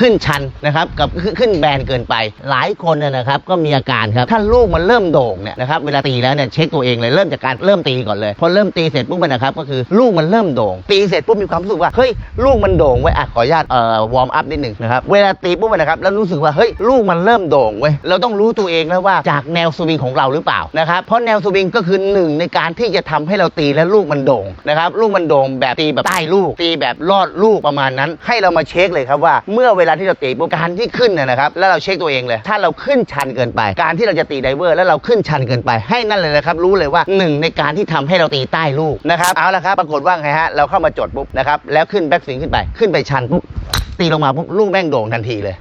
ขึ้นชันนะครับกับขึ้นแบนเกินไป หลายคนนะครับก็มีอาการครับถ้าลูกมันเริ่มโด่งเนี่ยนะครับเวลาตีแล้วเนี่ยเช็คตัวเองเลยเริ่มจากการเริ่มตีก่อนเลยพอเริ่มตีเสร็จปุ๊บนะครับก็คือลูกมันเริ่มโด่ง ตีเสร็จปุ๊บมีความรู้สึกว่าเฮ้ยลูกมันโด่งไว้อะขออนุญาตเอ่อวอร์มอัพนิดหนึ่งนะครับเวลาตีปุ๊บนะครับแล้วรู้สึกว่าเฮ้ยลูกมันเริ่มโด่งเว้ยเราต้องรู้ตัวเองแล้วว่าจากแนวสวิงของเราหรือเปล่านะครับเพราะแนวสวิงก็คือหนึ่งในการที่จะทำให้เราตีแล้วลูกมันโด่งนะครับลูกมันโด่งแบบตีแบบใต้ลูกตีแบบลอดลูกประมาณนั้น ให้เรามาเช็คเลยครับว่าเมื่อเวลาที่เราตีปุ๊บการที่ขึ้นน่ยนะครับ แล้วเราเช็คตัวเองเลย ถ้าเราขึ้นชันเกินไป การที่เราจะตีไดเวอร์ แล้วเราขึ้นชันเกินไป ให้นั่นเลยนะครับ รู้เลยว่าหนึ่งในการที่ทำให้เราตีใต้ลูกนะครับ เอาละครับ ปรากฏว่าไงฮะ เราเข้ามาจดปุ๊บนะครับ แล้วขึ้นแบ็กสวิงขึ้นไป ขึ้นไปชันปุ๊บ ตีลงมาปุ๊บลูกแม่งโด่งทันทีเลย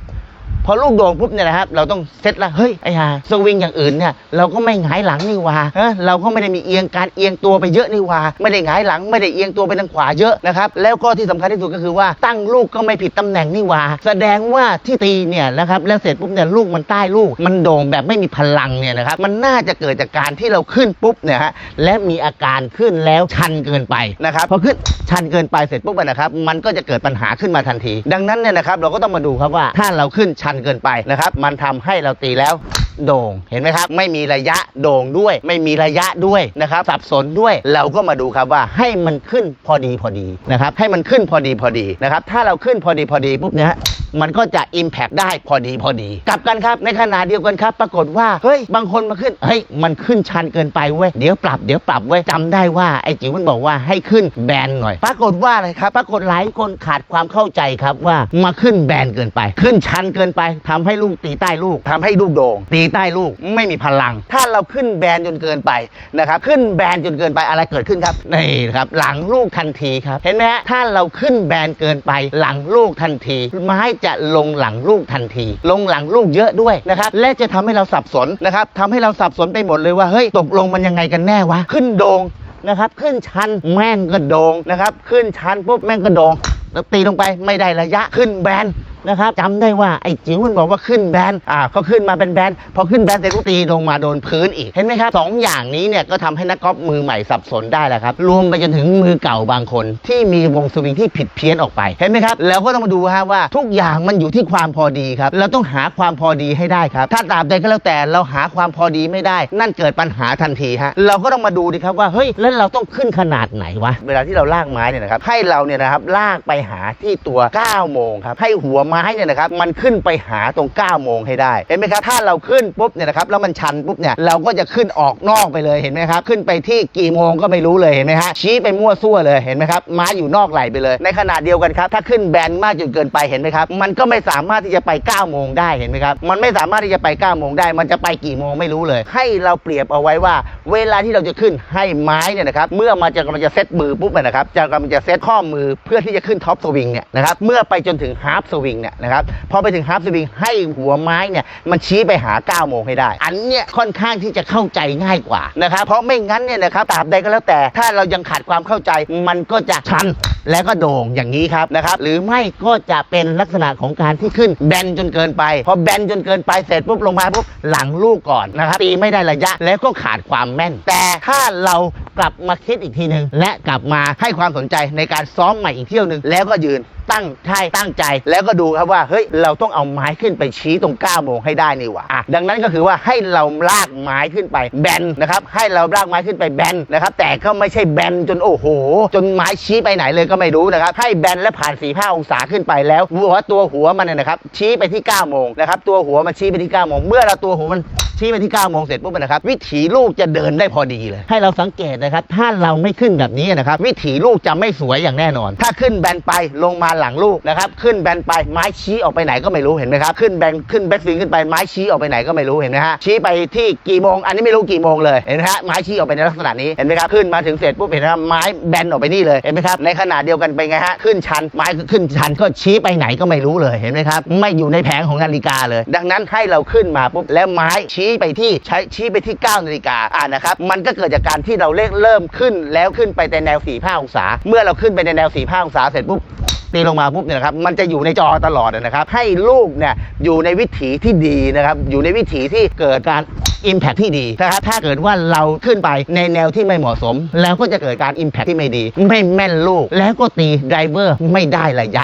พอลูกโด่งปุ๊บเนี่ยนะครับเราต้องเซตละเฮ้ยไอ้ห่าสวิงอย่างอื่นเนี่ยเราก็ไม่หงายหลังนี่ว่าเออเราก็ไม่ได้มีเอียงการเอียงตัวไปเยอะนี่ว่าไม่ได้หงายหลังไม่ได้เอียงตัวไปทางขวาเยอะนะครับแล้วก็ที่สำคัญที่สุดก็คือว่าตั้งลูกก็ไม่ผิดตำแหน่งนี่ว่าแสดงว่าที่ตีเนี่ยนะครับแล้วเสร็จปุ๊บเนี่ยลูกมันใต้ลูก มันโด่งแบบไม่มีพลังเนี่ยนะครับมันน่าจะเกิดจากการที่เราขึ้นปุ๊บเนี่ยฮะและมีอาการขึ้นแล้วชันเกินไปนะครับพอขึ้นชันเกินไปเสร็จปุ๊บนะครับมันก็จะเกิดปัญหาขึ้นมาทันที ดังนั้นเนี่ยนะครับเราก็ต้องมาดูครับว่าถ้าเราขึ้นชันเกินไปนะครับ มันทำให้เราตีแล้วโด่งเห็นไหมครับ ไม่มีระยะโด่งด้วย ไม่มีระยะด้วยนะครับ สับสนด้วยเราก็มาดูครับว่าให้มันขึ้นพอดีพอดีนะครับ ให้มันขึ้นพอดีพอดีนะครับ ถ้าเราขึ้นพอดีพอดีปุ๊บเนี้ย มันก็จะ Impact ได้พอดีพอดี กลับกันครับในขณะเดียวกันครับ ปรากฏว่าเฮ้ยบางคนมาขึ้นเฮ้ยมันขึ้นชันเกินไปเว้ยเดี๋ยวปรับเดี๋ยวปรับเว้ยจำได้ว่าไอ้จิ๋วมันบอกว่าให้ขึ้นแบนหน่อย ปรากฏว่าอะไรครับ ปรากฏหลายคนขาดความเข้าใจครับว่ามาขึ้นแบนเกินไป ขึ้นชันเกินไปทำให้ลูกตีใต้ลูกทำให้ลูกโด่งตีใต้ลูกไม่มีพลัง ถ้าเราขึ้นแบนจนเกินไปนะครับขึ้นแบนจนเกินไปอะไรเกิดขึ้นครับนี่ครับหลังลูกทันทีครับเห็นไหมฮะถ้าเราขึ้นแบนเกินไปหลังลูกทันทีไม้จะลงหลังลูกทันที ลงหลังลูกเยอะด้วยนะครับและจะทำให้เราสับสนนะครับทำให้เราสับสนไปหมดเลยว่าเฮ้ยตกลงมันยังไงกันแน่วะขึ้นโดงนะครับขึ้นชันแม่งกระโดงนะครับขึ้นชันปุ๊บแม่งกระโดงแล้วตีลงไปไม่ได้ระยะขึ้นแบนนะครับจำได้ว่าไอ้จิ๋วมันบอกว่าขึ้นแบนอ่าเขาขึ้นมาเป็นแบนพอขึ้นแบนเสร็จก็ตีลงมาโดนพื้นอีกเห็นไหมครับสองอย่างนี้เนี่ยก็ทำให้นักกอล์ฟมือใหม่สับสนได้แหละครับรวมไปจนถึงมือเก่าบางคน ที่มีวงสวิงที่ผิดเพี้ยนออกไปเห็นไหมครับแล้วก็ต้องมาดูฮะว่าทุกอย่างมันอยู่ที่ความพอดีครับเราต้องหาความพอดีให้ได้ครับ ถ้าตราบใดก็แล้วแต่เราหาความพอดีไม่ได้ นั่นเกิดปัญหาทันทีฮะเราก็ต้องมาดูดิครับว่าเฮ้ยแล้วเราต้องขึ้นขนาดไหนวะเวลาที่เราลากไม้เนี่ยนะครับให้เราเนี่ยนะครับลากไปหาที่ตัว9โมงครับให้หัวไม้ม้เนี่ยนะครับมันขึ้นไปหาตรง9โมงให้ได้เห็นไหมครับถ้าเราขึ้นปุ๊บเนี่ยนะครับแล้วมันชันปุ๊บเนี่ยเราก็จะขึ้นออกนอกไปเลยเห็นไหมครับขึ้นไปที่กี่โมงก็ไม่รู้เลยเห็นไหมฮะชี้ไปมั่วซั่วเลยเห็นไหมครับไม้อยู่นอกไหลไปเลย ในขณะเดียวกันครับถ้าขึ้นแบนมากจนเกินไปเห็นไหมครับมันก็ไม่สามารถที่จะไป9โมงได้เห็นไหมครับมันไม่สามารถที่จะไป9โมงได้ มันจะไปกี่โมงไม่รู้เลย ให้เราเปรียบเอาไว้ว่า เวลาที่เราจะขึ้นให้ไม้เนี่ยนะครับเมื่อมันจะกำลังจะเซตมือปุ๊บเนี่ยนะครับจะกำลังจะเซตข้อมือเพื่อที่จะขึ้นท็อปสวิงเนี่ยนะครับเมื่อไปจนถึงฮาร์ปสวิงเนี่ยนะครับพอไปถึงฮาร์ปสวิงให้หัวไม้เนี่ยมันชี้ไปหา9โมงให้ได้ อันเนี้ยค่อนข้างที่จะเข้าใจง่ายกว่านะครับเพราะไม่งั้นเนี่ยนะครับตราบใดก็แล้วแต่ ถ้าเรายังขาดความเข้าใจมันก็จะชันแล้วก็โด่งอย่างนี้ครับนะครับหรือไม่ก็จะเป็นลักษณะของการที่ขึ้นแบนจนเกินไป พอแบนจนเกินไปเสร็จปุ๊บลงมาปุ๊บหลังลูกก่อนนะครับตีไม่ได้ระยะแล้วก็ขาดความแม่น แต่ถ้าเรา กลับมาคิดอีกทีหนึ่งและกลับมาให้ความสนใจในการซ้อมใหม่อีกเที่ยวหนึ่งแล้วก็ยืนตั้งใช่ตั้งใจ แล้วก็ดูครับว่าเฮ้ยเราต้องเอาไม้ขึ้นไปชี้ตรง9โมงให้ได้นี่หว่าอะดังนั้นก็คือว่าให้เราลากไม้ขึ้นไปแบนนะครับให้เราลากไม้ขึ้นไปแบนนะครับแต่ก็ไม่ใช่แบนจนโอ้โห จนไม้ชี้ไปไหนเลยก็ไม่รู้นะครับให้แบนและผ่าน4ี5องศาขึ้นไปแล้วหัวตัวหัวมันเนยนะครับชี้ไปที่9โมงนะครับตัวหัวมันชี้ไปที่9โมงเมื่อเราตัวหัวมัน ชี้ไปที่9โมงเสร็จปุ๊บนะครับวิถีลูกจะเดินได้พอดีเลย ให้เราสังเกตนะครับ ถ้าเราไม่ขึ้นแบบนี้นะครับ วิถีลูกจะไม่สวยอย่างแน่นอน ถ้าขึ้นแบนไปลงมาหลังลูกนะครับขึ้นแบนไปไม้ชี้ออกไปไหนก็ไม่รู้เห็นไหมครับขึ้นแบนขึ้นแบ็คสวิงขึ้นไปไม้ชี้ออกไปไหนก็ไม่รู้เห็นไหมฮะชี้ไปที่กี่โมง อันนี้ไม่รู้กี่โมงเลยเห็นไหมฮะไม้ชี้ออกไปในลักษณะนี้เห็นไหมครับขึ้นมาถึงเสร็จปุ๊บเห็นไหมครับไม้แบนออกไปนี่เลยเห็นไหมครับในขณะเดียวกันไปนไงฮะขึ้นชันไม้ขึ้นชันก็ชี้ไปไหนก็ไม่รู้เลยเห็นไหมครับไม่อยู่ในแผงของนาฬิกาเลย ดังนั้นให้เราขึ้นมาปุ๊บแล้วไม้ชี้ไปที่ใช้ชี้ไปที่9นาฬิกาอ่านะครับมันก็เกิดจากการที่เราเลขเริ่มขึ้นแล้วขึ้นไปในแนว4 5องศา เมื่อเราขึ้นไปในแนว4 5องศาเสร็จปุ๊บตีลงมาปุ๊บเนี่ยนะครับมันจะอยู่ในจอตลอดนะครับ ให้ลูกเนี่ยอยู่ในวิถีที่ดีนะครับ อยู่ในวิถีที่เกิดการ Impact ที่ดีนะครับถ้าเกิดว่าเราขึ้นไปในแนวที่ไม่เหมาะสม แล้วก็จะเกิดการ Impact ที่ไม่ดี ไม่แม่นลูก แล้วก็ตีไดเวอร์ไม่ได้ระยะ